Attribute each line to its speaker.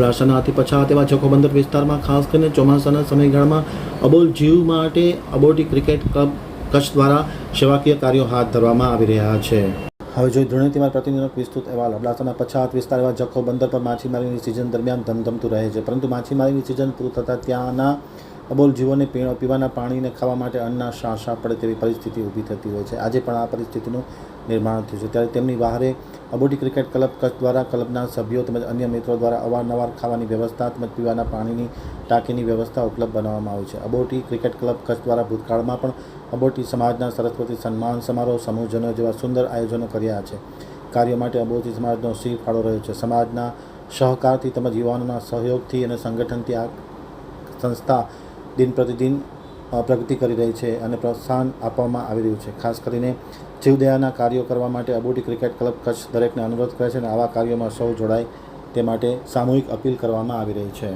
Speaker 1: અબડાસાના અતિ પછાત એવા જખોબંદર વિસ્તારમાં ખાસ કરીને ચોમાસાના સમયગાળામાં અબોલ જીવ માટે અબોટી ક્રિકેટ ક્લબ કચ્છ દ્વારા સેવાકીય કાર્યો હાથ ધરવામાં આવી રહ્યા છે. હવે જોઈ ધૃણીતિમાર પ્રતિનિધિનો વિસ્તૃત અહેવાલ. અબડાસાના પછાત વિસ્તાર એવા જખો બંદર પર માછીમારીની સિઝન દરમિયાન ધમધમતું રહે છે. પરંતુ માછીમારીની સિઝન પૂરું થતાં ત્યાંના અબોલ જીવોને પીણો પીવાના પાણીને ખાવા માટે અન્નના શાસા પડે તેવી પરિસ્થિતિ ઊભી થતી હોય છે. આજે પણ આ પરિસ્થિતિનું નિર્માણ થયું છે. ત્યારે તેમની વહારે અબોટી ક્રિકેટ ક્લબ કચ્છ દ્વારા ક્લબના સભ્યો તેમજ અન્ય મિત્રો દ્વારા અવારનવાર ખાવાની વ્યવસ્થા તેમજ પીવાના પાણીની ટાંકીની વ્યવસ્થા ઉપલબ્ધ બનાવવામાં આવી છે. અબોટી ક્રિકેટ ક્લબ કચ્છ દ્વારા ભૂતકાળમાં પણ અબોટી સમાજના સરસ્વતી સન્માન સમારોહ સમૂહજનો જેવા સુંદર આયોજનો કર્યા છે. કાર્ય માટે અબોટી સમાજનો સિંહ ફાળો રહ્યો છે. સમાજના સહકારથી તેમજ યુવાનોના સહયોગથી અને સંગઠનથી આ સંસ્થા દિન પ્રતિદિન પ્રગતિ કરી રહી છે અને પ્રોત્સાહન આપવામાં આવી રહ્યું છે. ખાસ કરીને જીવદયાના કાર્યો કરવા માટે અબોટી ક્રિકેટ ક્લબ કચ્છ દરેકને અનુરોધ કરે છે અને આવા કાર્યોમાં સૌ જોડાય તે માટે સામૂહિક અપીલ કરવામાં આવી રહી છે.